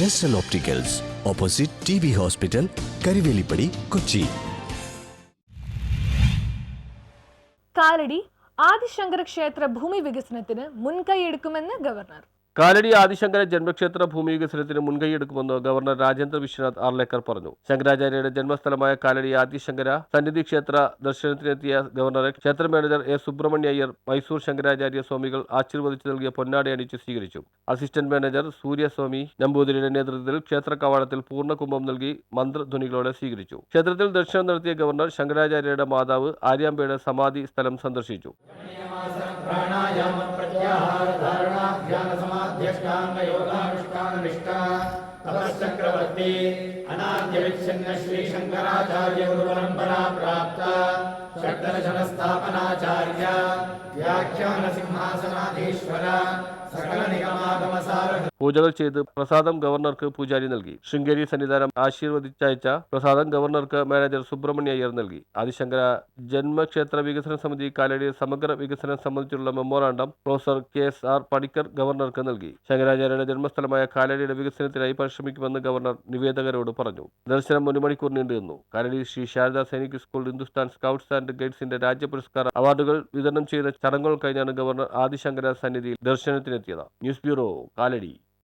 ജസ്റ്റൽ opticals opposite T B hospital Karuvelippady Kochi Kalady Adi Shankara ക്ഷേത്ര ഭൂമി വികസനത്തിന് മുൻകൈയെടുക്കുമെന്ന് ഗവർണർ. കാലടി ആദിശങ്കര ജന്മക്ഷേത്ര ഭൂമി വികസനത്തിന് മുൻകൈയെടുക്കുമെന്ന് ഗവർണർ രാജേന്ദ്ര വിശ്വനാഥ് ആർലേക്കർ പറഞ്ഞു. ശങ്കരാചാര്യയുടെ ജന്മസ്ഥലമായ കാലടി ആദിശങ്കര സന്നിധി ക്ഷേത്ര ദർശനത്തിനെത്തിയ ഗവർണറെ ക്ഷേത്ര മാനേജർ എ സുബ്രഹ്മണ്യ അയ്യർ മൈസൂർ ശങ്കരാചാര്യ സ്വാമികൾ ആശീർവദിച്ചു നൽകിയ പൊന്നാടി അണിച്ച് സ്വീകരിച്ചു. അസിസ്റ്റന്റ് മാനേജർ സൂര്യസ്വാമി നമ്പൂതിരിയുടെ നേതൃത്വത്തിൽ ക്ഷേത്ര കവാടത്തിൽ പൂർണകുംഭം നൽകി മന്ത്രധ്വനികളോടെ സ്വീകരിച്ചു. ക്ഷേത്രത്തിൽ ദർശനം നടത്തിയ ഗവർണർ ശങ്കരാചാര്യയുടെ മാതാവ് ആര്യാമ്പയുടെ സമാധി സ്ഥലം സന്ദർശിച്ചു. ध्यान समाध्यष्टांग योगानुष्ठाननिष्ठा तपश्चक्रवर्ती अनाद्य विच्छिन्न श्री शंकराचार्य गुरु परंपरा प्राप्त षड्दर्शन स्थापनाचार्य व्याख्यान പൂജകൾ ചെയ്ത് പ്രസാദം ഗവർണർക്ക് പൂജാരി നൽകി. ശൃംഗേരി സന്നിധാനം ആശീർവദിച്ചയച്ച പ്രസാദം ഗവർണർക്ക് മാനേജർ സുബ്രഹ്മണ്യ അയ്യർ നൽകി. ആദിശങ്കര ജന്മക്ഷേത്ര വികസന സമിതി കാലടി സമഗ്ര വികസനം സംബന്ധിച്ചുള്ള memorandum professor K S R Panicker ഗവർണർക്ക് നൽകി. ശങ്കരാചാര്യയുടെ ജന്മസ്ഥലമായ കാലടിയുടെ വികസനത്തിനായി പരിശ്രമിക്കുമെന്ന് ഗവർണർ നിവേദകരോട് പറഞ്ഞു. ദർശനം ഒരു മണിക്കൂർ Kalady Sree Sharada Sainik school Hindustan scouts and ഗൈഡ്സിന്റെ രാജ്യ പുരസ്കാര അവാർഡുകൾ വിതരണം ചെയ്ത ചടങ്ങുകൾ കഴിഞ്ഞാണ് ഗവർണർ ആദിശങ്കര സന്നിധിയിൽ ദർശനത്തിനെത്തിയത്. News bureau Kalady.